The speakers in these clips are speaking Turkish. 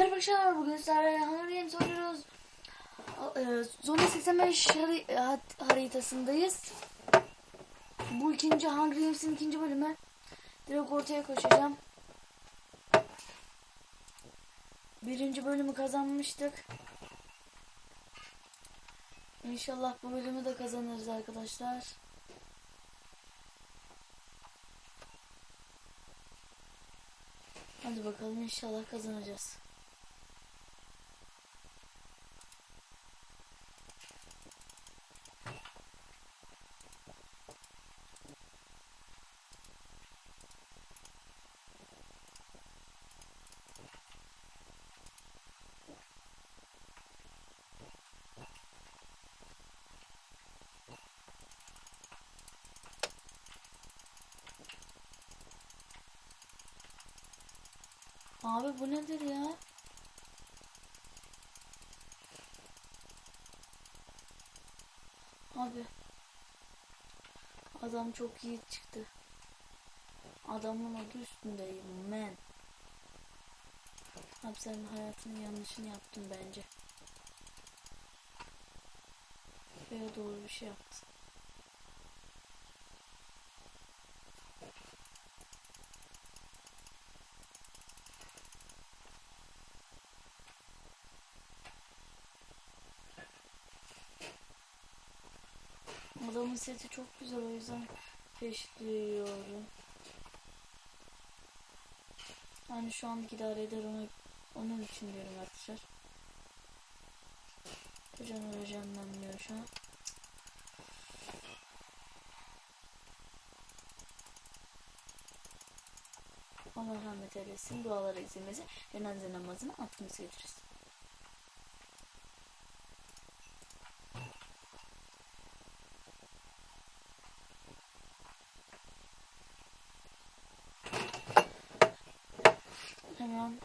Merhaba arkadaşlar bugün sizlerle Hunger Games oynuyoruz. Ee, Zona 85 hari- hat- haritasındayız. Bu ikinci Hunger Games'in ikinci bölümü. Direkt ortaya koşacağım. Birinci bölümü kazanmıştık. İnşallah bu bölümü de kazanırız arkadaşlar. Hadi bakalım inşallah kazanacağız. Abi bu nedir ya? Abi. Adam çok iyi çıktı. Adamın adı üstündeyim man. Abi sen hayatının yanlışını yaptın bence. Veya doğru bir şey yaptın. Seti çok güzel o yüzden peşliyorum. Yani şu an idare eder onu onun için diyorum arkadaşlar. Hocam öğrenmem şu an. Allah rahmet eylesin. Dualara izlemesi. Cenaze namazını aklımıza getiririz. Hemen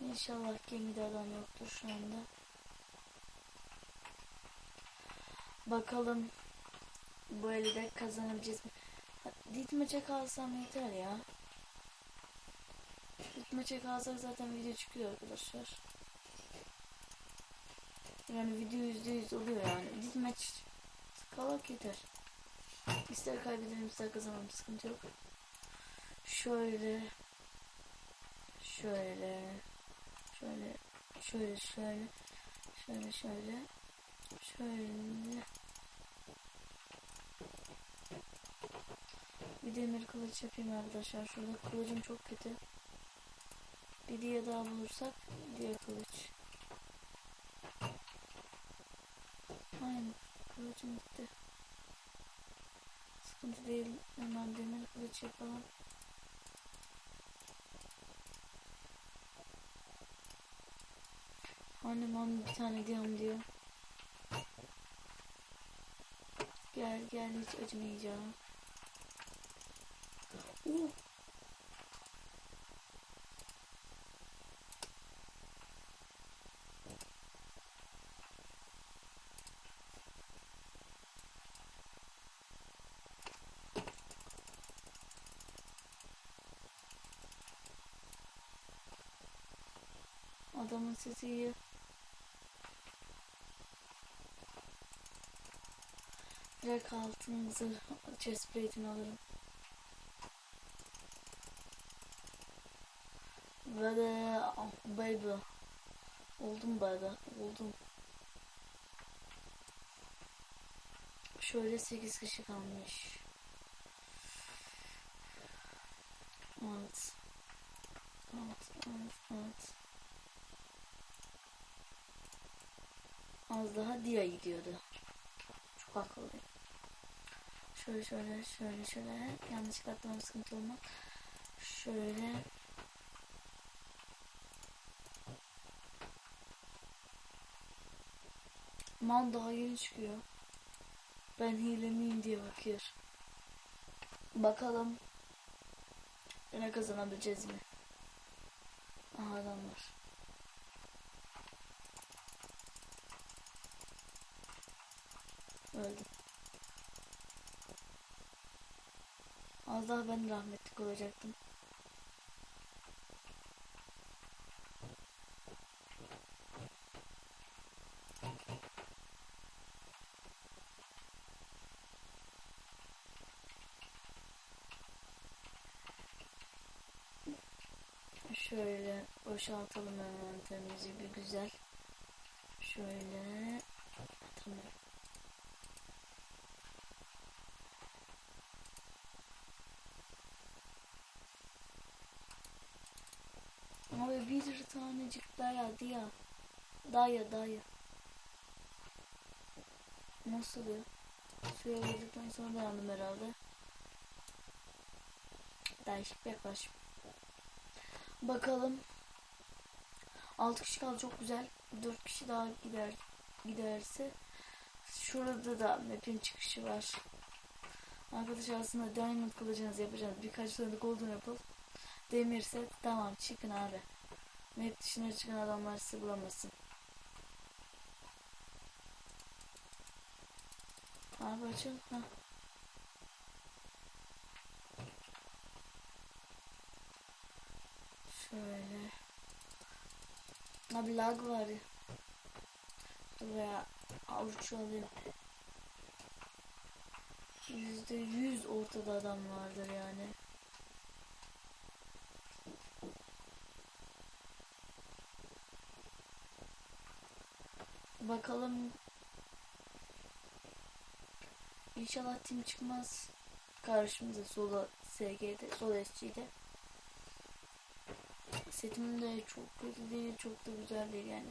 İnşallah gemide adam yoktur şu anda. Bakalım bu elde kazanabileceğiz mi? Dit maça kalsam yeter ya. Dit maça kalsak zaten video çıkıyor arkadaşlar. Yani video yüzde yüz oluyor yani. Dit maç kalak yeter. İster kaybedelim ister kazanalım sıkıntı yok. Şöyle şöyle şöyle şöyle şöyle şöyle şöyle şöyle. Bir demir kılıç yapayım arkadaşlar. Şurada kılıcım çok kötü. Bir diye daha bulursak diye kılıç. Aynen kılıcım gitti. Sıkıntı değil. Hemen demir kılıç yapalım Annem annem bir tane diyorum diyor. Gel gel hiç acımayacağım. Uh. Adamın sesi iyi. Direkt altın zırh chest plate'ini alırım. Ve de oh, baby. Oldum baby. Oldum. Şöyle 8 kişi kalmış. Evet. Evet, evet, evet. Az daha Dia gidiyordu. Çok akıllıyım. Şöyle şöyle şöyle şöyle yanlışlıkla atlamam sıkıntı olmaz. Şöyle Mal daha yeni çıkıyor. Ben hile miyim diye bakıyor. Bakalım yine kazanabileceğiz mi? Aha adamlar. Öldüm. Az daha ben rahmetlik olacaktım. Şöyle boşaltalım hemen temizliği bir güzel. Şöyle tamam. Bir tanecik dayadı ya. Daya daya. Nasıl ya? Suya girdikten sonra dayandım herhalde. Değişik bir yaklaşım. Bakalım. 6 kişi kaldı çok güzel. 4 kişi daha gider giderse. Şurada da map'in çıkışı var. Arkadaşlar aslında diamond kılıcınızı yapacağız. Birkaç tane golden apple. Demirse tamam çıkın abi. Map dışına çıkan adamlar sizi bulamasın. Abi açıl. Ha. Şöyle. Abi lag var ya. Dur ya. Avuç alayım. Yüzde yüz ortada adam vardır yani. Bakalım. İnşallah tim çıkmaz. Karşımıza sola SG'de, sola SG'de. Setim de çok kötü değil, çok da güzel değil yani.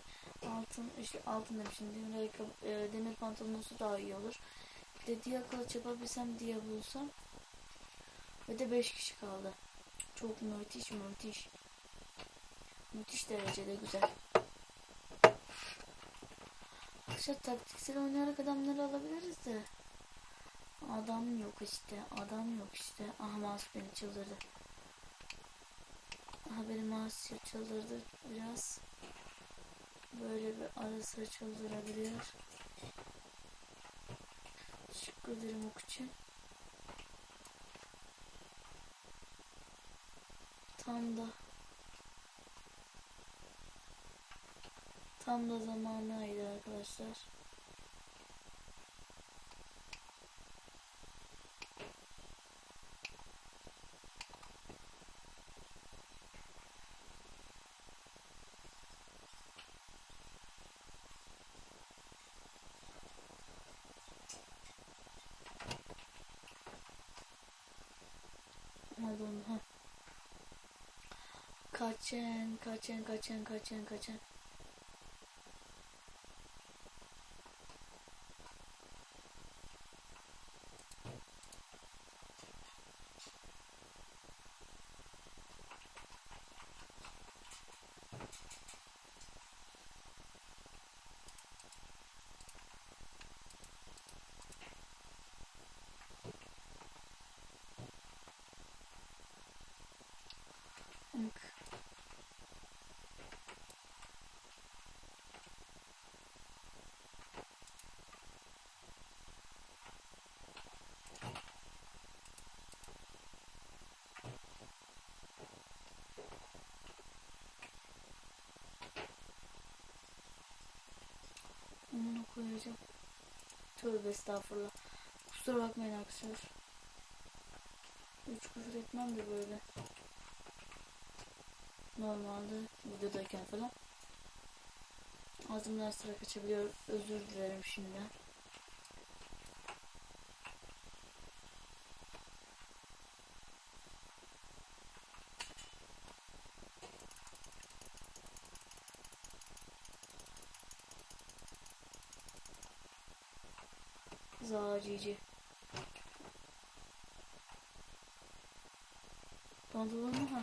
Altın, işte altın demişim, demir, ayakkabı, e, demir pantolonusu daha iyi olur. Bir de diye kılıç yapabilsem diye bulsam. Ve de 5 kişi kaldı. Çok müthiş müthiş. Müthiş derecede güzel. Arkadaşlar taktiksel oynayarak adamları alabiliriz de. Adam yok işte. Adam yok işte. Aha mouse beni çıldırdı. Aha benim mouse çıldırdı biraz. Böyle bir ara sıra çıldırabiliyor. Teşekkür ederim ok için. Tam da tam da zamanıydı arkadaşlar. Hadi onu ha. Kaçın, kaçın, kaçın, kaçın, kaçın. Tövbe estağfurullah. Kusura bakmayın arkadaşlar. Üç küfür etmem de böyle. Normalde videodayken falan. Ağzımdan sıra kaçabiliyor. Özür dilerim şimdi. Zacici. Pantolonu ha.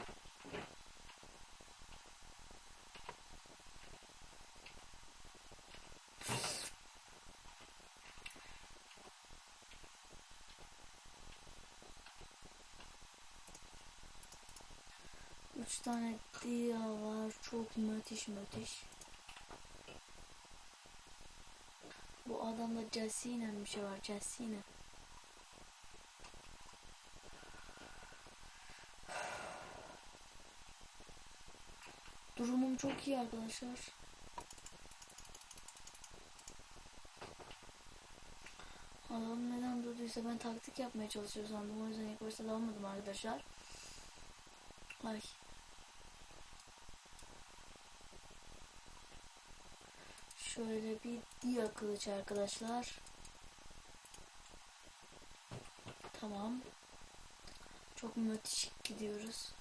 Tane dia var. Çok müthiş müthiş. Bu adamda Jessine bir şey var. Jessine. Durumum çok iyi arkadaşlar. Adam neden durduysa ben taktik yapmaya çalışıyor sandım. O yüzden ilk başta dalmadım arkadaşlar. Ay. Şöyle bir diğer kılıç arkadaşlar. Tamam. Çok müthiş gidiyoruz.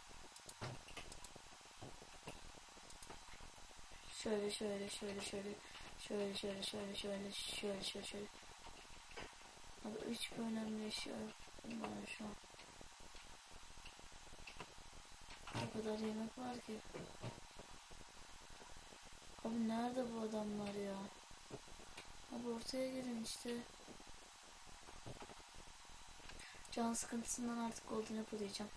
Şöyle şöyle şöyle şöyle şöyle şöyle şöyle şöyle şöyle şöyle şöyle. Abi üç önemli eşya var şu an. O kadar yemek var ki. Abi nerede bu adamlar ya? Abi ortaya gelin işte. Can sıkıntısından artık golden apple yiyeceğim.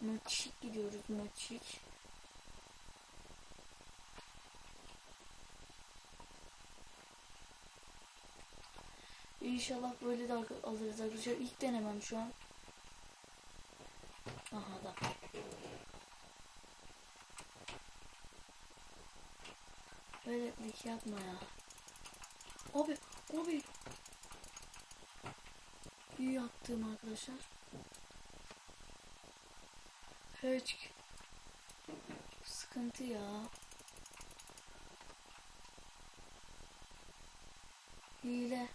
Müthiş gidiyoruz müthiş. İnşallah böyle de alırız arkadaşlar. İlk denemem şu an. Aha da. Böylelik yapma ya. Abi, abi. İyi yaptım arkadaşlar. Hiç sıkıntı ya. Hile.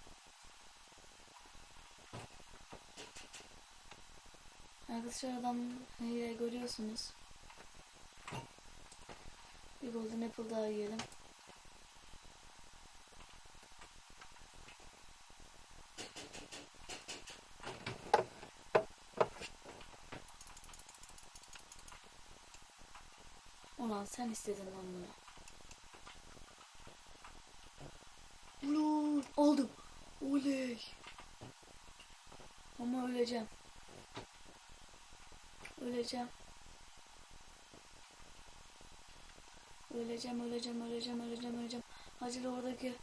Arkadaşlar adam hile görüyorsunuz. Bir golden apple daha yiyelim. Ulan sen istedin lan bunu. Ulan aldım. Oley. Ama öleceğim. Öleceğim. Öleceğim, öleceğim, öleceğim, öleceğim, öleceğim. Acil oradaki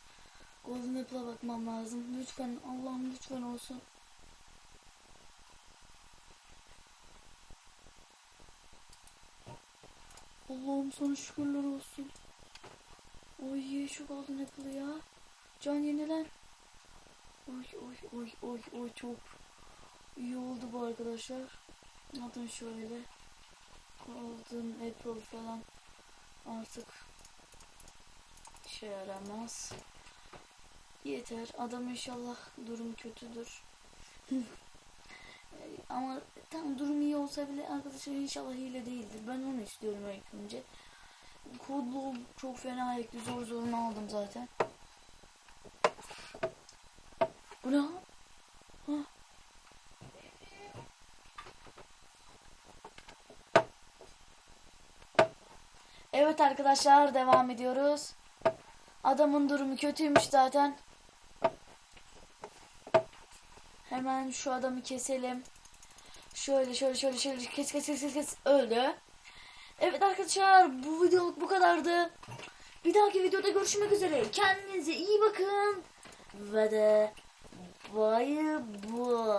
Golden Apple'a bakmam lazım. Lütfen, Allah'ım lütfen olsun. Allah'ım sana şükürler olsun. Oy ye şu Golden Apple'ı ya. Can yenilen. Oy oy oy oy oy çok iyi oldu bu arkadaşlar. Atın şöyle. Golden Apple falan artık işe yaramaz. Yeter. Adam inşallah durum kötüdür. Ama tam durum iyi olsa bile arkadaşlar inşallah hile değildir. Ben onu istiyorum ilk önce. Kodlu çok fena ekli zor zorunu aldım zaten. Bu ne? Ha? Evet arkadaşlar devam ediyoruz. Adamın durumu kötüymüş zaten. Hemen şu adamı keselim. Şöyle şöyle şöyle şöyle kes kes kes kes, öldü. Evet arkadaşlar bu videoluk bu kadardı. Bir dahaki videoda görüşmek üzere. Kendinize iyi bakın. Ve de bay bay.